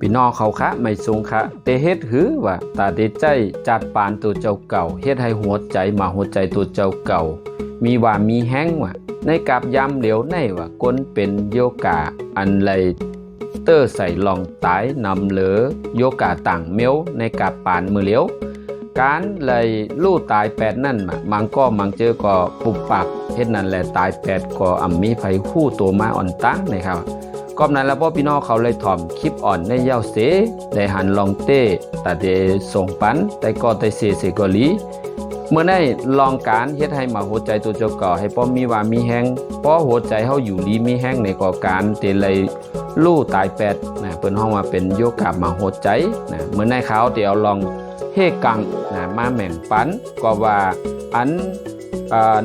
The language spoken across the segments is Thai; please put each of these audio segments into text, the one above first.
พี่น้องเขาคะไม่สูงคะเตเฮ็ดหือว่าตาเดใจจัดปานตัวเจ้าเก่าเฮ็ดให้หัวใจมาหัวใจตัวเจ้าเก่า มีว่ามีแห้งว่าในกับยามเหลียวในว่าก้นเป็นโยกาอันไรเตอร์ใส่ลองตายนำเหลือโยกาต่างเมียวในกับปานมือเหลียวการเลยลู่ตายแปดนั่นมามังก็มังเจอก็ปุบปักเฮ็ดนั่นแหละตายแปดก็อ่ำมีไฟคู่ตัวมาอ่อนตั้งนะครับ ก็นั้นแล้วพ่อพี่น้องเขาเลยถ่อมคลิปอ่อนในเย้าเสได้หันลองเต้แต่เดส่งปันแต่ก็ได้เสเสกอลีเมื่อได้ลองการเฮ็ดให้หมาหัวใจตัวเจ้าก่อให้ป้อมีว่ามีแห้งป้อหัวใจเฮาอยู่ลีมีแห้งในก่อการเตเลยลู่ตายแปดนะเปิ้นห้องว่าเป็นโยกามาหัวใจนะเมื่อได้เขาเดี๋ยวลองเฮกังนะมาแม่งปันก็ว่าอัน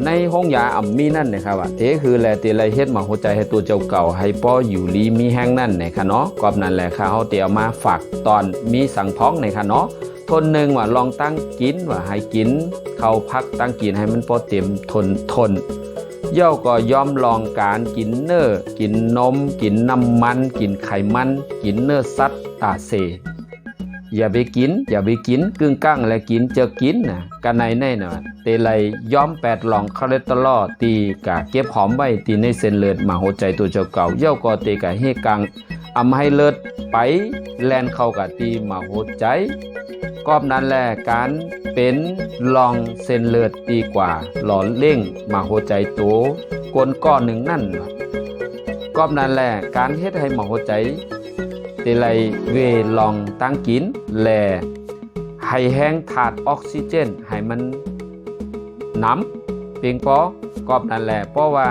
ในห้องยาอ่ำมีนั่นนะครับว่าเทคือแลเตเลยเฮ็ดมาหัวใจให้ตัวเจ้าเก่าให้ป้ออยู่ลีมีแห้งนั่นนะคะเนาะกอบนั่นแหละค่ะเฮาเดี๋ยวมาฝากตอนมีสังพ้องนะคะเนาะทนหนึ่งว่าลองตั้งกินว่าให้กิน เข้าพักตั้งกินให้มันพอเต็มทนทนเย่าก็ยอมลองการกินเนื้อกินนม กินน้ำมัน กินไขมัน กินเนื้อสัตว์ตาเซ อย่าไปกิน อย่าไปกิน กึ่งก้างและกินเจอกินนะกันในในน่ะเตเลยย้อมแปดหลองคาเลสเตอรอลตีกะเก็บหอมไว้ตีในเส้นเลือดมาหัวใจตัวเจ้าเก่าเย่าก็เตกะเฮกังอำให้เลือดไปแลนเข้ากับตีมาหัวใจกอบนั้นแหละการเป็นลองเส้นเลือดดีกว่า หล่อเล่งมาหัวใจโตกลก้อนหนึ่งนั่นกอบนั้นแหละการเฮ็ดให้มาหัวใจ เตไลเวลองตั้งกินแลให้แห้งถาดออกซิเจนให้มันน้ำเพียงพอกอบนั้นแหละเพราะว่า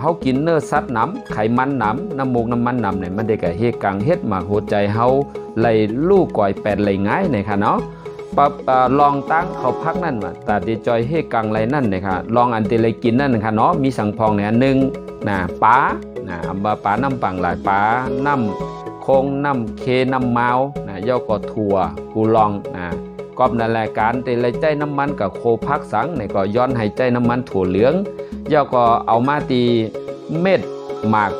เฮากินเนื้อสัตว์น้ำไขมันน้ำน้ำมูกน้ำมันน้ำเนี่ยมันได้กะเฮกังเฮ็ดมาหัวใจเฮาไหลลูกก่อยแปดไหลง่ายเนี่ยค่ะเนาะปรับอ่าลองตั้งเขาพักนั่นมาแต่ดีจอยเฮกังไหลนั่นเนี่ยค่ะลองอันเตเลยกินนั่นค่ะเนาะมีสังพองเนี่ยหนึ่งนะปลานะอัมบาปลาน้ำปังหลายปลาน้ำ คงน้ำเคน้ำเมานะย่อก็ถั่วกูลองนะกอบนั่นแหละการเตเลยใจน้ำมันกับโคพักสังเนี่ยก็ย้อนให้ใจน้ำมันถั่วเหลืองย่อก็เอามาตีเม็ดหมาก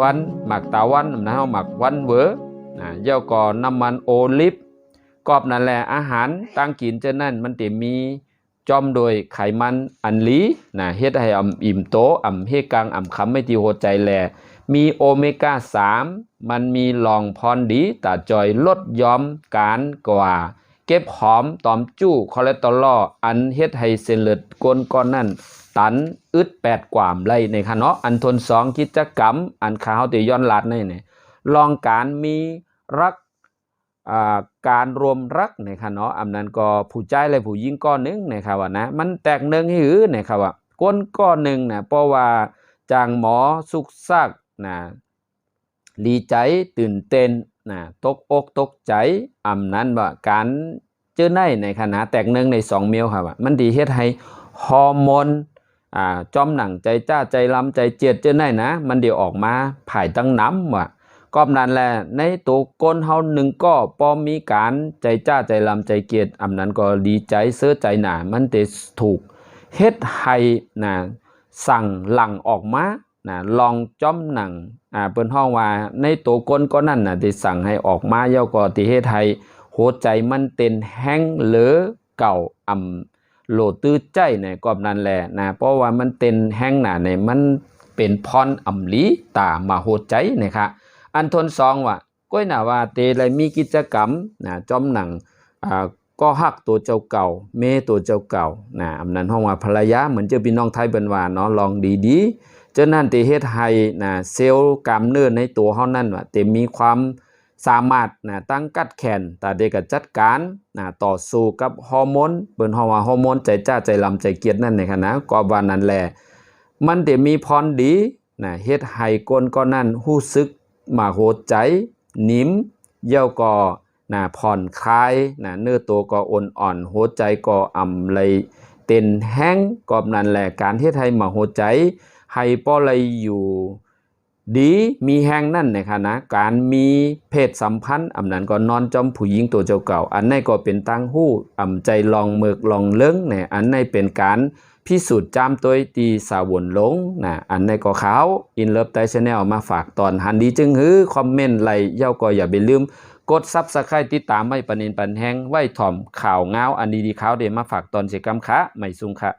วันหมากตาวันนะเฮาหมากวันเวอนะย่าก่อน้ำมันโอลิฟกอบนั่นแหละอาหารตั้งกินจะนั่นมันเต็มีจอมโดยไขมันอันลีนะเฮ็ดให้อ่ำอิ่มโตอ่ำเฮกังอ่ำคำไม่ตีหัวใจแล มีโอเมก้า 3 มันมีลองพรดีตาจอยลดย้อมการกว่า เก็บหอมตอมจู้คอเลสเตอรอลอันเฮ็ดให้เส้นเลือดก้นก้อนนั่นตันอึดแปดกว่ามไล่ในคะเนาะอันทนสองกิจกรรม อันขาวตีย้อนลัดในเนี่ยลองการมีรักอ่าการรวมรักนะครับเนาะอำนั้นก็ผู้ใจและผู้หญิงก้อนหนึงนะครับว่านะมันแตกหนึ่งหือนะครับว่าก้นก้อนหนึ่งนะเพราะว่าจางหมอสุกซัก นะดีใจตื่นเต้นนะตกอกตกใจอำนั้นว่าการเจอในในขณะแตกหนึ่งในสองเมียวครับว่ามันดีเฮ็ดให้ฮอร์โมนอ่าจอมหนังใจจ้าใจลำใจเจียดเจอในนะ มันเดี๋ยวออกมาผายตั้งน้ำว่ะกอบนั้นแหละในตัวก้นเฮาหนึ่งก็พอมีการใจจ้าใจลำใจเกียรติอำนั้นก็ดีใจเสื้อใจหนามันจะถูกเฮ็ดให้นะสั่งหลังออกมา นะลองจ้อมหนังอ่าเปิ้นห้องว่าในตัวก้นก็นั่นน่ะที่สั่งให้ออกมาเย่าก็ที่เฮ็ดให้หัวใจมันเต้นแห้งเหลือเก่าอำโหลตื้อใจในกอบนั้นแหละนะเพราะว่ามันเต้นแห้งหนาในมันเป็นพรอำลีตามาหัวใจนะคะอันทนสองว่าก้อยหนาว่าเตเลยมีกิจกรรมนะจอมหนังอ่าก็ฮักตัวเจ้าเก่า เมตัวเจ้าเก่านะอำนั้นห้องว่าภรรยาเหมือนเจอพี่น้องไทยเบิ่นว่าเนาะลองดีๆ เจ้านั่นเตเฮ็ดให้นะเซลล์กล้ามเนื้อในตัวเฮานั่นว่าเต็มมีความสามารถนะตั้งกัดแขนตาเด็ก็จัดการนะต่อสู้กับฮอร์โมนเบิ่นห้อว่าฮอร์โมนใจจ้าใจลำใจเกียดนั่นในขณะก็ว่านั้นแหละมันเตมีพรดีนะเฮ็ดให้คนก็นั่นรู้สึกมาโหดใจ นิ่มเย่าก็นะผ่อนคลายนะเนื้อตัวก็อ่อนอ่อนหัวใจก็อ่ำเลยเต้นแห้งกอบนั่นแหละการเฮ็ดให้มาหัวใจ ให้ป้อเลยอยู่ ดีมีแหงนั่นนะคะนะ การมีเพศสัมพันธ์อำนั้นก็นอนจอมผู้หญิงตัวเจ้าเก่า อันนี้นก็เป็นตั้งหู้อ่ำใจลองเมือกลองเลิ้งเนี่ยอันนี้นเป็นการพิสูจน์จามตัวตีสาวนลงนะอันในก็ขาวอินเลิฟไตชแนลมาฝากตอนหันดีจึงหือคอมเมนต์ไลเย้าก็อย่าไปลืม กดซับสไครต์ติดตามไว้ปันเนปันแห้งไว้ถ่อมข่าวเงาอันดีๆข่าวเดมาฝากตอนเสกรรมคะไม่ซุงค่ะ